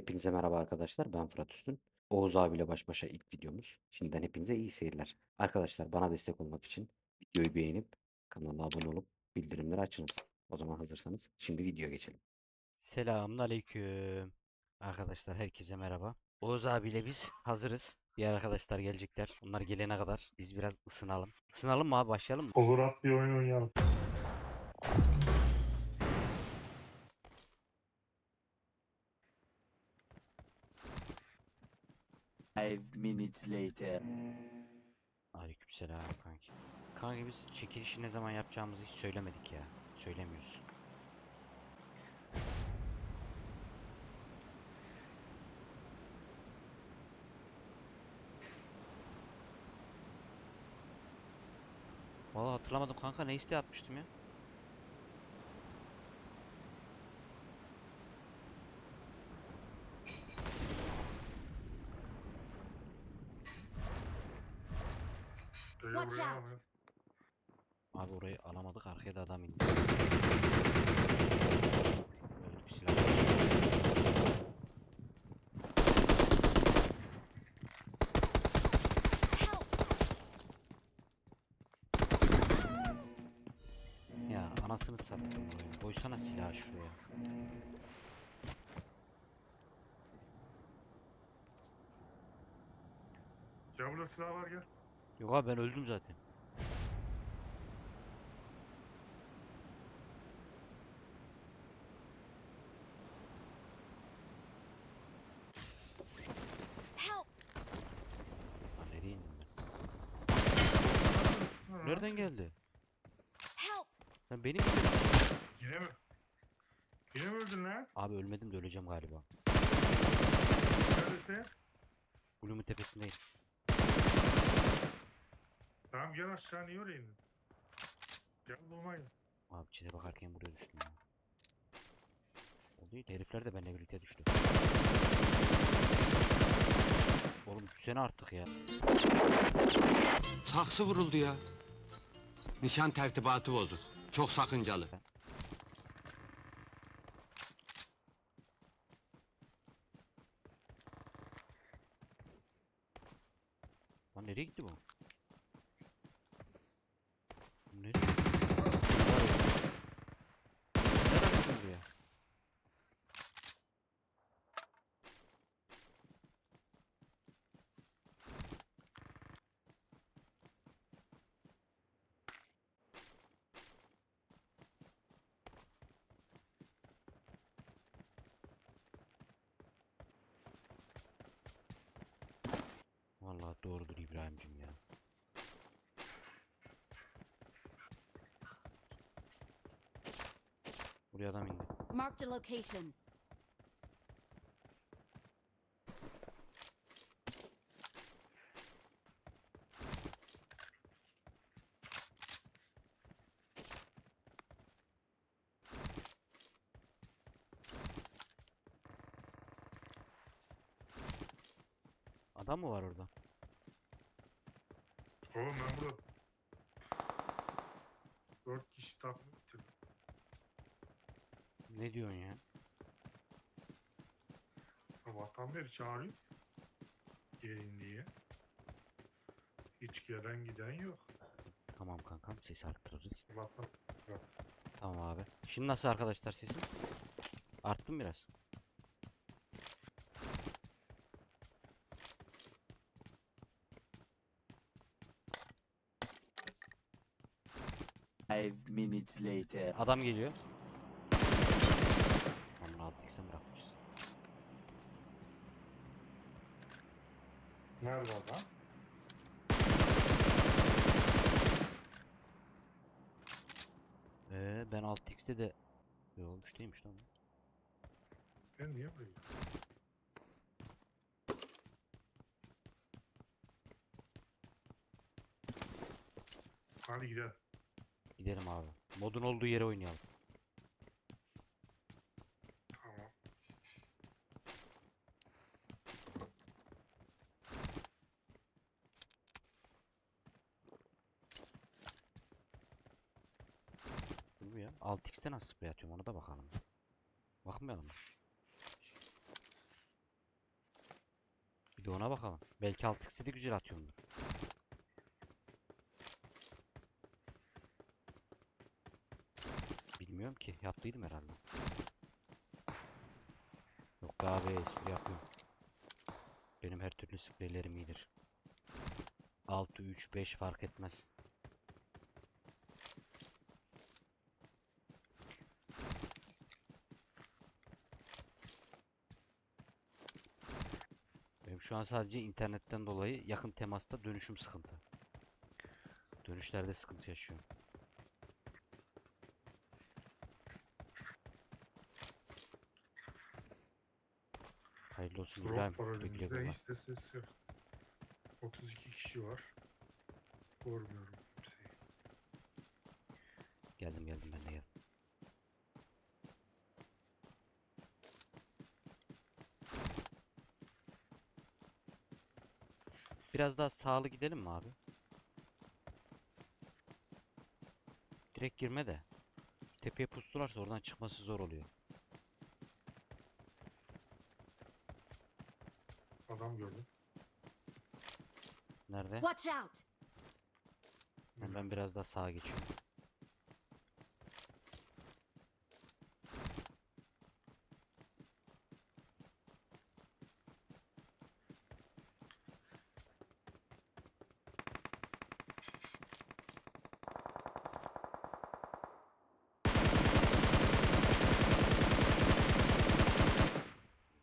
Hepinize merhaba arkadaşlar. Ben Fırat Üstün. Oğuz abiyle baş başa ilk videomuz. Şimdiden hepinize iyi seyirler. Arkadaşlar bana destek olmak için videoyu beğenip kanala abone olup bildirimleri açınız. O zaman hazırsanız şimdi videoya geçelim. Selamünaleyküm. Arkadaşlar herkese merhaba. Oğuz abiyle biz hazırız. Diğer arkadaşlar gelecekler. Onlar gelene kadar biz biraz ısınalım. Isınalım mı abi başlayalım mı? Olur at bir oyun oynayalım. Minutes later. Aleykümselam kanki. Kanki biz çekilişi ne zaman yapacağımızı hiç söylemedik ya. Söylemiyoruz. Vallahi hatırlamadım kanka ne isteği atmıştım ya. Böyle Watch buraya out. abi. Abi orayı alamadık arkaya da adam indi. Böyle bir silah. Help! Ya anasını sattım. Koysana silahı şuraya. Ya burada silah var gel. Yok abi ben öldüm zaten. Nereden geldi? Sen benim mi? Yine mi? Yine mi öldün lan? Abi ölmedim de öleceğim galiba. Neredesin? Blue'un tepesindeyim. Tamam gel aşağı niye oraya indin? Gel bulmayın. Abi çete bakarken buraya düştüm ya. O değil herifler de benimle birlikte düştü. Oğlum düşsene artık ya. Saksı vuruldu ya. Nişan tertibatı bozuk. Çok sakıncalı. Lan nereye gitti bu Nereye gitti? Var ya. Nereden attın buraya? Vallahi doğrudur İbrahim'cim ya. Buraya adam indi. Marked a location. Adam mı var orada? Oğlum ben burada dört kişi takım bitirdim. Ne diyorsun ya? Sabahtan beri çağırıyor. Gelin diye. Hiç gelen giden yok. Tamam kankam sesi arttırırız. Sabahtan. Tamam abi. Şimdi nasıl arkadaşlar sesim? Arttı mı biraz? Five minutes later. Adam geliyor. Onu alt eksen bırakmışız. Nerede adam? Ee, ben 6x'te de Yo olmuş değilmiş lan. bu. Ben niye buraya? Hadi gidelim. Gidelim abi. Modun olduğu yere oynayalım. Tamam. Bir ya. 6x'te nasıl sprey atıyorum ona da bakalım. Bakmayalım mı? Bir de ona bakalım. Belki 6x'i de güzel atıyordur. Ki. Yaptıydım herhalde. Yok be abi espri yapıyorum. Benim her türlü spreylerim iyidir. 6, 3, 5 fark etmez. Benim şu an sadece internetten dolayı yakın temasta dönüşüm sıkıntı. Dönüşlerde sıkıntı yaşıyorum. Hayırlı olsun İbrahim. Drop var Güle güle önümüzde. kullan. Hiç de ses yok. 32 kişi var. Görmüyorum kimseyi. Geldim geldim ben de geldim. Biraz daha sağlı gidelim mi abi? Direkt girme de. Tepeye pustularsa oradan çıkması zor oluyor. Adam gördüm. Nerede? Watch out! Ben, ben biraz daha sağa geçiyorum.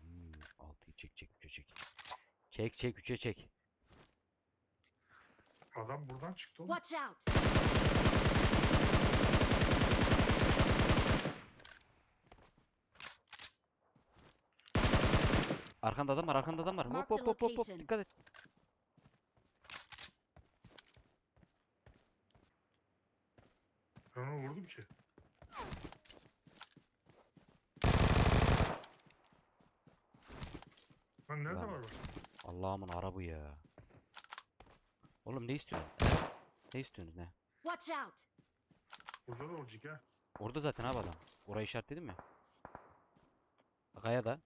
Hmm, altıyı çek çek üçe çek. Çek çek üçe çek. Adam buradan çıktı oğlum. Watch out! Arkanda adam var, arkanda adam var. Hop hop hop hop hop. Dikkat et. Ben onu vurdum ki. Lan nerede Lan. var bak? Allah'ımın arabı ya. Oğlum ne istiyorsun? Ne istiyorsunuz ne? Watch out! Burada da olacak ha. Orada zaten abi adam. Orayı işaretledim mi? Kaya da.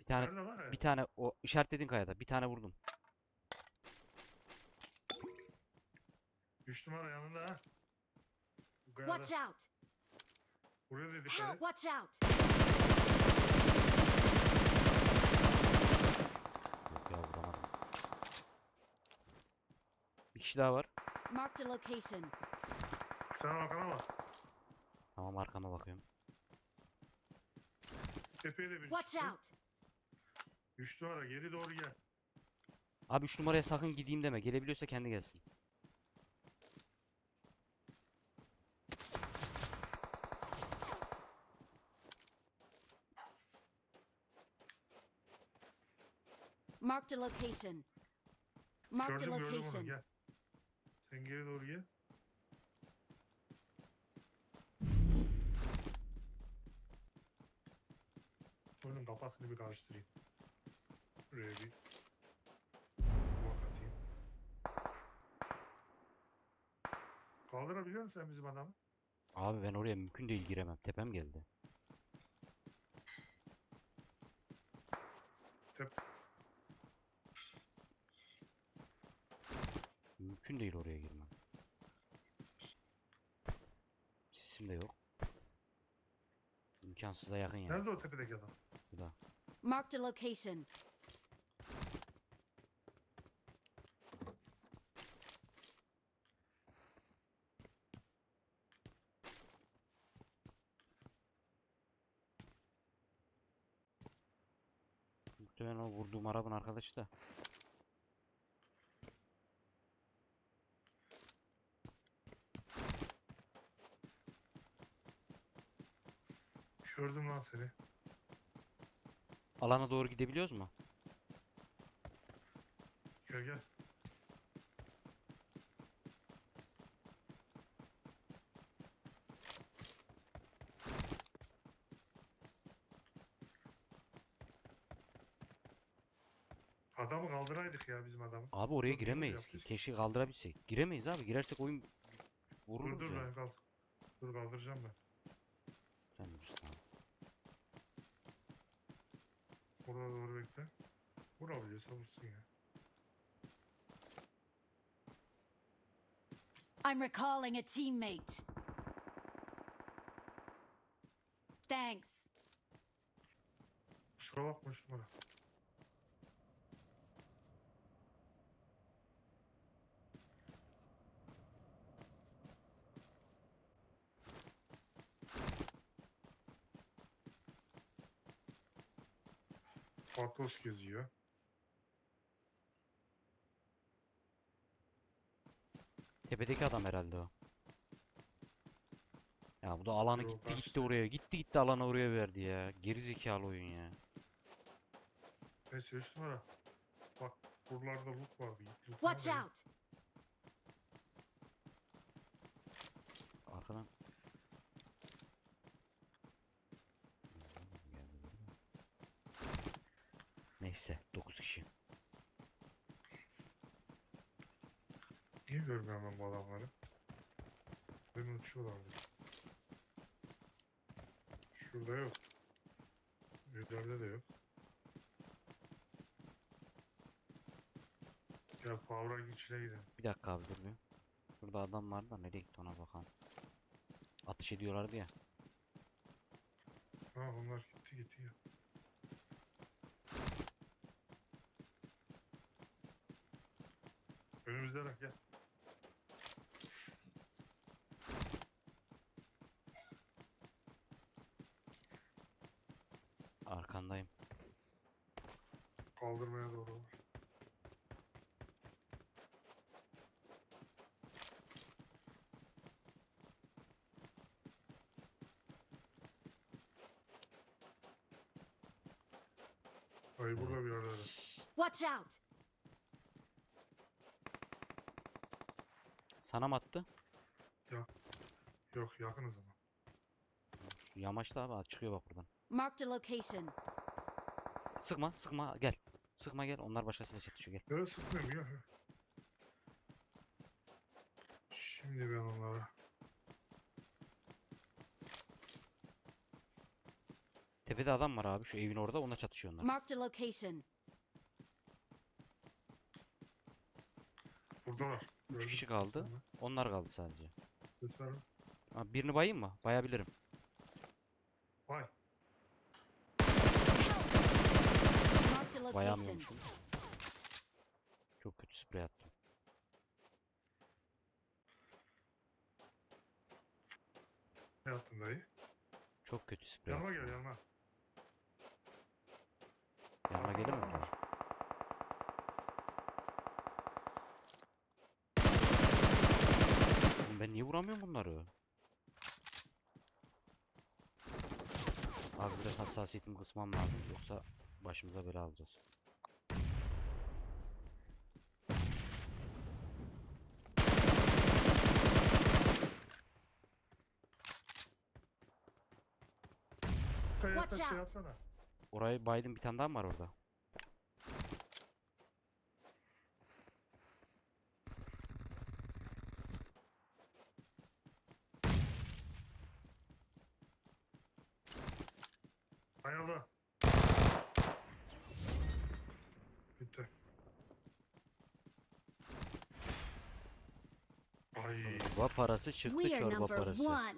Bir tane Nerede var ya? bir tane o işaretlediğin kayada. Bir tane vurdum. 3 numara yanında ha. Bu kayada. Watch out! Buraya dedik Help! Watch out! Yok ya vuramadım. Bir kişi daha var. Marked a location. Sen arkana bak. Tamam arkama bakıyorum. Tepeye de bir Watch çıktı. out! 3 numara geri doğru gel. Abi 3 numaraya sakın gideyim deme. Gelebiliyorsa kendi gelsin. Marked a location. Marked a Gördüm gördüm onu location. gel. Sen geri doğru gel. Onun kafasını bir karıştırayım. Buraya bir bak atayım. Kaldırabiliyor musun sen bizim adamı? Abi ben oraya mümkün değil giremem. Tepem geldi. Mümkün değil oraya girmem. Sisim de yok. İmkansıza yakın yani. Nerede o tepedeki adam? Bu da. Marked a location. Muhtemelen o vurduğum arabın arkadaşı da. Lan seni. Alana doğru gidebiliyoruz mu? Gel gel. Adamı kaldıraydık ya bizim adamı. Abi oraya Dur, dur, giremeyiz yapacağız. Keşke kaldırabilsek. Giremeyiz abi. Girersek oyun Dur vururuz dur ya. ben kaldır. Dur kaldıracağım ben. Sen bilirsin abi. Orada doğru bekle. Vurabiliyorsa vursun ya. I'm recalling a teammate. Thanks. Kusura bakma şu Patos geziyor. Tepedeki adam herhalde o. Ya bu da alanı Yok, gitti gitti oraya. Gitti gitti alanı oraya verdi ya. Geri zekalı oyun ya. Neyse 3 numara. Bak buralarda loot vardı. Git Watch da out. Arkadan. Neyse 9 kişi. Niye görmüyorum ben bu adamları? Benim uçuyorlardı. Şurada yok. Evlerde de yok. Gel Power'a içine gidelim. Bir dakika abi dur bir. Şurada adam vardı da nereye gitti ona bakalım. Atış ediyorlardı ya. Ha onlar gitti gitti ya. Önümüzde bak gel. Arkandayım. Kaldırmaya doğru var. Ay burada bir yerde. Watch out. Sana mı attı? Yok yakınız ama. Şu yamaçta abi çıkıyor bak buradan. Marked a location. Sıkma sıkma gel. Sıkma gel onlar başkasıyla çatışıyor gel. Yok sıkmıyorum ya. Şimdi ben onlara. Tepede adam var abi şu evin orada ona çatışıyor onlar. Marked a location. Buradalar. 3 Gördüm. kişi kaldı. Onlar kaldı sadece. Abi birini bayayım mı? Bayabilirim. Vay. Bayamıyormuşum. Çok kötü sprey attım. Ne yaptın dayı? Çok kötü sprey Yanıma attım. gel yanıma. Yanıma gelir mi? Niye vuramıyorum bunları? Az biraz hassasiyetimi kısmam lazım yoksa başımıza bela alacağız. Watch şey out. atsana. Orayı baydım bir tane daha mı var orada? Hayalı. Bitti. Ay. Çorba parası çıktı We are çorba number parası. one.